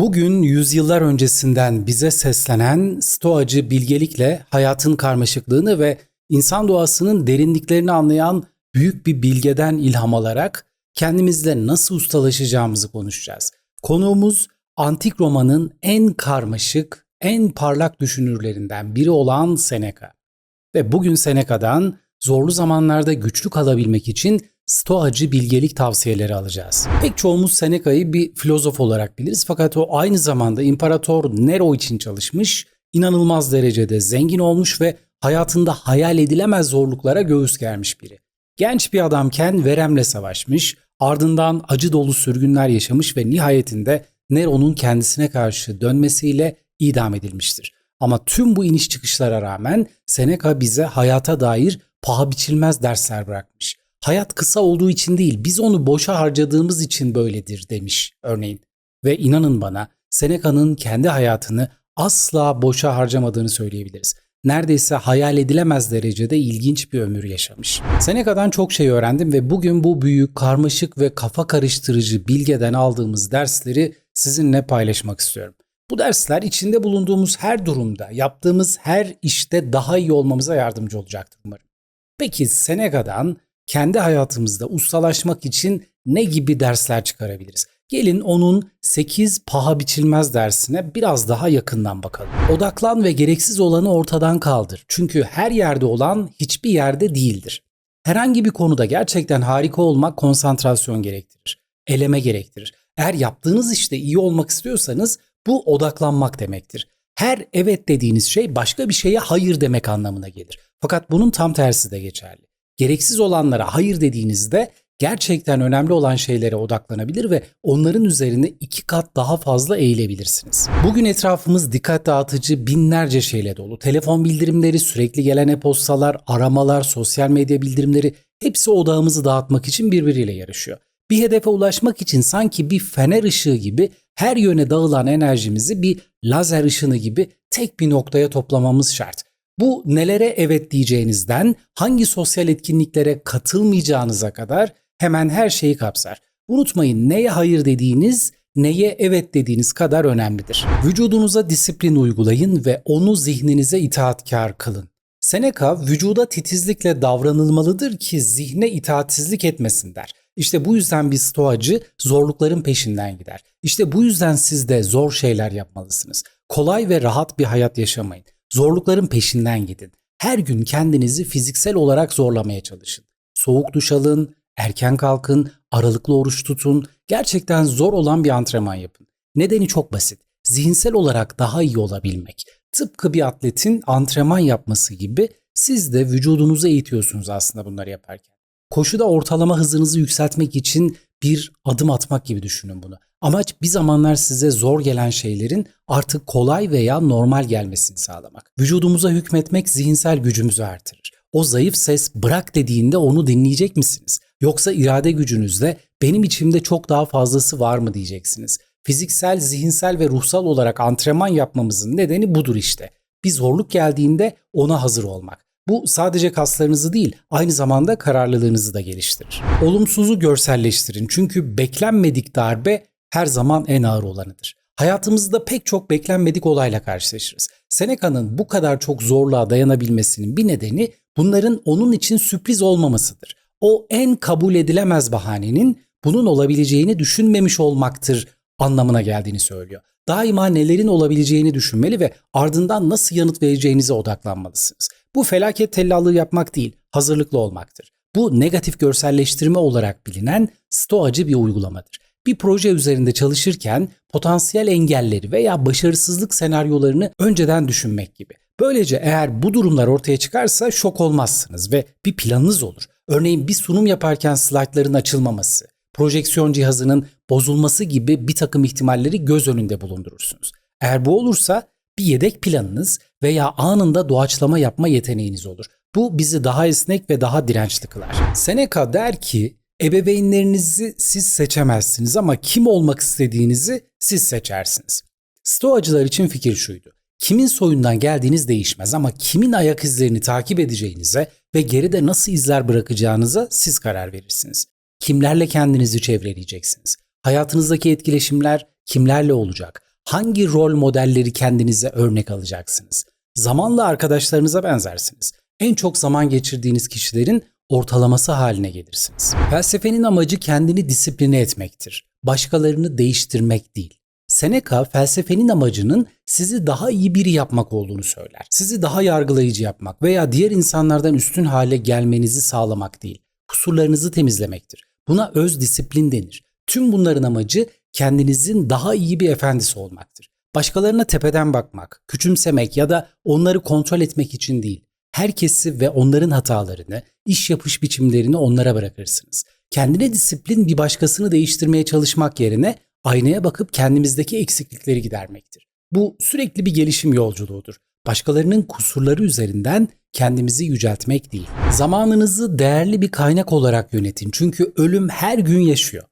Bugün yüzyıllar öncesinden bize seslenen stoacı bilgelikle hayatın karmaşıklığını ve insan doğasının derinliklerini anlayan büyük bir bilgeden ilham alarak kendimizle nasıl ustalaşacağımızı konuşacağız. Konuğumuz antik Roma'nın en karmaşık, en parlak düşünürlerinden biri olan Seneca. Ve bugün Seneca'dan zorlu zamanlarda güçlü kalabilmek için stoacı bilgelik tavsiyeleri alacağız. Pek çoğumuz Seneca'yı bir filozof olarak biliriz fakat o aynı zamanda İmparator Nero için çalışmış, inanılmaz derecede zengin olmuş ve hayatında hayal edilemez zorluklara göğüs germiş biri. Genç bir adamken veremle savaşmış, ardından acı dolu sürgünler yaşamış ve nihayetinde Nero'nun kendisine karşı dönmesiyle idam edilmiştir. Ama tüm bu iniş çıkışlara rağmen Seneca bize hayata dair paha biçilmez dersler bırakmış. Hayat kısa olduğu için değil, biz onu boşa harcadığımız için böyledir demiş örneğin. Ve inanın bana Seneca'nın kendi hayatını asla boşa harcamadığını söyleyebiliriz. Neredeyse hayal edilemez derecede ilginç bir ömür yaşamış. Seneca'dan çok şey öğrendim ve bugün bu büyük, karmaşık ve kafa karıştırıcı bilgeden aldığımız dersleri sizinle paylaşmak istiyorum. Bu dersler içinde bulunduğumuz her durumda, yaptığımız her işte daha iyi olmamıza yardımcı olacaktır umarım. Peki Seneca'dan kendi hayatımızda ustalaşmak için ne gibi dersler çıkarabiliriz? Gelin onun 8 paha biçilmez dersine biraz daha yakından bakalım. Odaklan ve gereksiz olanı ortadan kaldır. Çünkü her yerde olan hiçbir yerde değildir. Herhangi bir konuda gerçekten harika olmak konsantrasyon gerektirir. Eleme gerektirir. Eğer yaptığınız işte iyi olmak istiyorsanız bu odaklanmak demektir. Her evet dediğiniz şey başka bir şeye hayır demek anlamına gelir. Fakat bunun tam tersi de geçerli. Gereksiz olanlara hayır dediğinizde gerçekten önemli olan şeylere odaklanabilir ve onların üzerine iki kat daha fazla eğilebilirsiniz. Bugün etrafımız dikkat dağıtıcı binlerce şeyle dolu. Telefon bildirimleri, sürekli gelen e-postalar, aramalar, sosyal medya bildirimleri hepsi odağımızı dağıtmak için birbiriyle yarışıyor. Bir hedefe ulaşmak için sanki bir fener ışığı gibi her yöne dağılan enerjimizi bir lazer ışını gibi tek bir noktaya toplamamız şart. Bu nelere evet diyeceğinizden hangi sosyal etkinliklere katılmayacağınıza kadar hemen her şeyi kapsar. Unutmayın neye hayır dediğiniz neye evet dediğiniz kadar önemlidir. Vücudunuza disiplin uygulayın ve onu zihninize itaatkar kılın. Seneca vücuda titizlikle davranılmalıdır ki zihne itaatsizlik etmesin der. İşte bu yüzden bir stoacı zorlukların peşinden gider. İşte bu yüzden siz de zor şeyler yapmalısınız. Kolay ve rahat bir hayat yaşamayın. Zorlukların peşinden gidin. Her gün kendinizi fiziksel olarak zorlamaya çalışın. Soğuk duş alın, erken kalkın, aralıklı oruç tutun. Gerçekten zor olan bir antrenman yapın. Nedeni çok basit. Zihinsel olarak daha iyi olabilmek. Tıpkı bir atletin antrenman yapması gibi siz de vücudunuzu eğitiyorsunuz aslında bunları yaparken. Koşuda ortalama hızınızı yükseltmek için bir adım atmak gibi düşünün bunu. Amaç bir zamanlar size zor gelen şeylerin artık kolay veya normal gelmesini sağlamak. Vücudumuza hükmetmek zihinsel gücümüzü artırır. O zayıf ses bırak dediğinde onu dinleyecek misiniz? Yoksa irade gücünüzle benim içimde çok daha fazlası var mı diyeceksiniz. Fiziksel, zihinsel ve ruhsal olarak antrenman yapmamızın nedeni budur işte. Bir zorluk geldiğinde ona hazır olmak. Bu sadece kaslarınızı değil, aynı zamanda kararlılığınızı da geliştirir. Olumsuzu görselleştirin çünkü beklenmedik darbe her zaman en ağır olanıdır. Hayatımızda pek çok beklenmedik olayla karşılaşırız. Seneca'nın bu kadar çok zorluğa dayanabilmesinin bir nedeni bunların onun için sürpriz olmamasıdır. O en kabul edilemez bahanenin bunun olabileceğini düşünmemiş olmaktır anlamına geldiğini söylüyor. Daima nelerin olabileceğini düşünmeli ve ardından nasıl yanıt vereceğinize odaklanmalısınız. Bu felaket tellallığı yapmak değil, hazırlıklı olmaktır. Bu negatif görselleştirme olarak bilinen stoacı bir uygulamadır. Bir proje üzerinde çalışırken potansiyel engelleri veya başarısızlık senaryolarını önceden düşünmek gibi. Böylece eğer bu durumlar ortaya çıkarsa şok olmazsınız ve bir planınız olur. Örneğin bir sunum yaparken slaytların açılmaması, projeksiyon cihazının bozulması gibi bir takım ihtimalleri göz önünde bulundurursunuz. Eğer bu olursa bir yedek planınız veya anında doğaçlama yapma yeteneğiniz olur. Bu bizi daha esnek ve daha dirençli kılar. Seneca der ki ebeveynlerinizi siz seçemezsiniz ama kim olmak istediğinizi siz seçersiniz. Stoacılar için fikir şuydu. Kimin soyundan geldiğiniz değişmez ama kimin ayak izlerini takip edeceğinize ve geride nasıl izler bırakacağınıza siz karar verirsiniz. Kimlerle kendinizi çevreleyeceksiniz? Hayatınızdaki etkileşimler kimlerle olacak? hangi rol modelleri kendinize örnek alacaksınız? Zamanla arkadaşlarınıza benzersiniz. En çok zaman geçirdiğiniz kişilerin ortalaması haline gelirsiniz. Felsefenin amacı kendini disipline etmektir. Başkalarını değiştirmek değil. Seneca felsefenin amacının sizi daha iyi biri yapmak olduğunu söyler. Sizi daha yargılayıcı yapmak veya diğer insanlardan üstün hale gelmenizi sağlamak değil. Kusurlarınızı temizlemektir. Buna öz disiplin denir. Tüm bunların amacı kendinizin daha iyi bir efendisi olmaktır. Başkalarına tepeden bakmak, küçümsemek ya da onları kontrol etmek için değil. Herkesi ve onların hatalarını, iş yapış biçimlerini onlara bırakırsınız. Kendine disiplin bir başkasını değiştirmeye çalışmak yerine aynaya bakıp kendimizdeki eksiklikleri gidermektir. Bu sürekli bir gelişim yolculuğudur. Başkalarının kusurları üzerinden kendimizi yüceltmek değil. Zamanınızı değerli bir kaynak olarak yönetin çünkü ölüm her gün yaşıyor.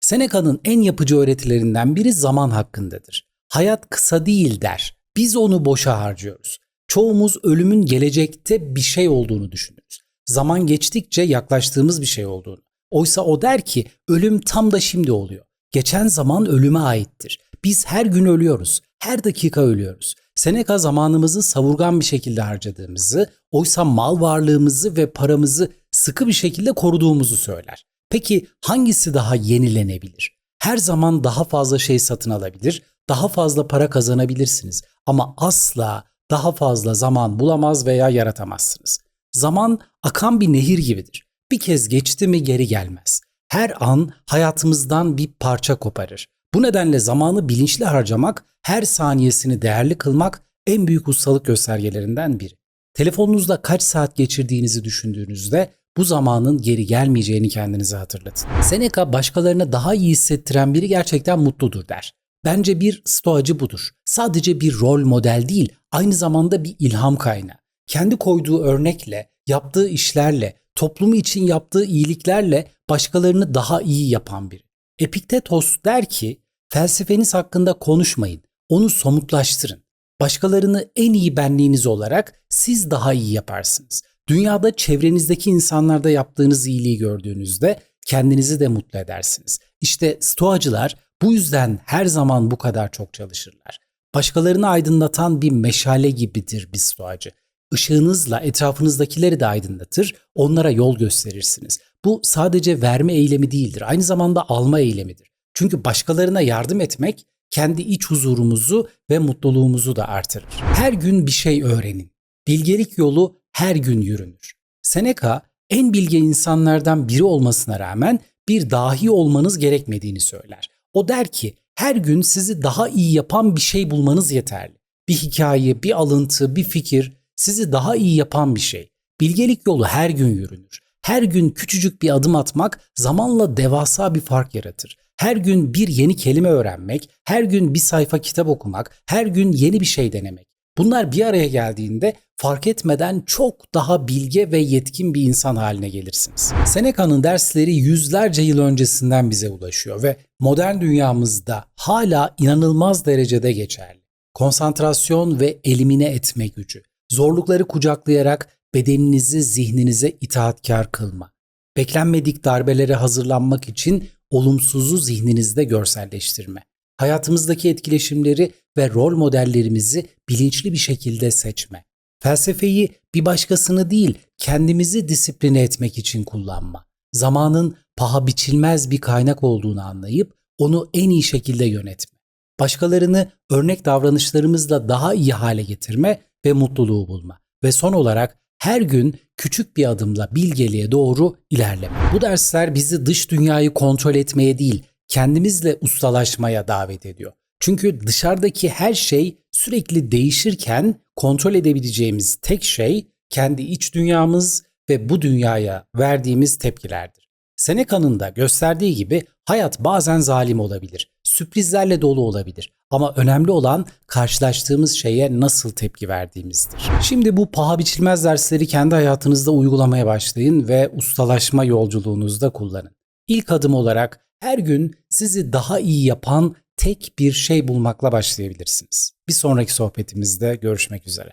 Seneca'nın en yapıcı öğretilerinden biri zaman hakkındadır. Hayat kısa değil der. Biz onu boşa harcıyoruz. Çoğumuz ölümün gelecekte bir şey olduğunu düşünürüz. Zaman geçtikçe yaklaştığımız bir şey olduğunu. Oysa o der ki ölüm tam da şimdi oluyor. Geçen zaman ölüme aittir. Biz her gün ölüyoruz. Her dakika ölüyoruz. Seneca zamanımızı savurgan bir şekilde harcadığımızı, oysa mal varlığımızı ve paramızı sıkı bir şekilde koruduğumuzu söyler. Peki hangisi daha yenilenebilir? Her zaman daha fazla şey satın alabilir, daha fazla para kazanabilirsiniz ama asla daha fazla zaman bulamaz veya yaratamazsınız. Zaman akan bir nehir gibidir. Bir kez geçti mi geri gelmez. Her an hayatımızdan bir parça koparır. Bu nedenle zamanı bilinçli harcamak, her saniyesini değerli kılmak en büyük ustalık göstergelerinden biri. Telefonunuzda kaç saat geçirdiğinizi düşündüğünüzde bu zamanın geri gelmeyeceğini kendinize hatırlatın. Seneca başkalarına daha iyi hissettiren biri gerçekten mutludur der. Bence bir stoacı budur. Sadece bir rol model değil, aynı zamanda bir ilham kaynağı. Kendi koyduğu örnekle, yaptığı işlerle, toplumu için yaptığı iyiliklerle başkalarını daha iyi yapan biri. Epiktetos der ki, felsefeniz hakkında konuşmayın, onu somutlaştırın. Başkalarını en iyi benliğiniz olarak siz daha iyi yaparsınız. Dünyada çevrenizdeki insanlarda yaptığınız iyiliği gördüğünüzde kendinizi de mutlu edersiniz. İşte stoacılar bu yüzden her zaman bu kadar çok çalışırlar. Başkalarını aydınlatan bir meşale gibidir bir stoacı. Işığınızla etrafınızdakileri de aydınlatır, onlara yol gösterirsiniz. Bu sadece verme eylemi değildir, aynı zamanda alma eylemidir. Çünkü başkalarına yardım etmek kendi iç huzurumuzu ve mutluluğumuzu da artırır. Her gün bir şey öğrenin. Bilgelik yolu her gün yürünür. Seneca en bilge insanlardan biri olmasına rağmen bir dahi olmanız gerekmediğini söyler. O der ki her gün sizi daha iyi yapan bir şey bulmanız yeterli. Bir hikaye, bir alıntı, bir fikir sizi daha iyi yapan bir şey. Bilgelik yolu her gün yürünür. Her gün küçücük bir adım atmak zamanla devasa bir fark yaratır. Her gün bir yeni kelime öğrenmek, her gün bir sayfa kitap okumak, her gün yeni bir şey denemek. Bunlar bir araya geldiğinde fark etmeden çok daha bilge ve yetkin bir insan haline gelirsiniz. Seneca'nın dersleri yüzlerce yıl öncesinden bize ulaşıyor ve modern dünyamızda hala inanılmaz derecede geçerli. Konsantrasyon ve elimine etme gücü, zorlukları kucaklayarak bedeninizi zihninize itaatkar kılma, beklenmedik darbelere hazırlanmak için olumsuzu zihninizde görselleştirme, hayatımızdaki etkileşimleri ve rol modellerimizi bilinçli bir şekilde seçme. Felsefeyi bir başkasını değil, kendimizi disipline etmek için kullanma. Zamanın paha biçilmez bir kaynak olduğunu anlayıp onu en iyi şekilde yönetme. Başkalarını örnek davranışlarımızla daha iyi hale getirme ve mutluluğu bulma. Ve son olarak her gün küçük bir adımla bilgeliğe doğru ilerleme. Bu dersler bizi dış dünyayı kontrol etmeye değil, kendimizle ustalaşmaya davet ediyor. Çünkü dışarıdaki her şey sürekli değişirken kontrol edebileceğimiz tek şey kendi iç dünyamız ve bu dünyaya verdiğimiz tepkilerdir. Seneca'nın da gösterdiği gibi hayat bazen zalim olabilir, sürprizlerle dolu olabilir ama önemli olan karşılaştığımız şeye nasıl tepki verdiğimizdir. Şimdi bu paha biçilmez dersleri kendi hayatınızda uygulamaya başlayın ve ustalaşma yolculuğunuzda kullanın. İlk adım olarak her gün sizi daha iyi yapan tek bir şey bulmakla başlayabilirsiniz. Bir sonraki sohbetimizde görüşmek üzere.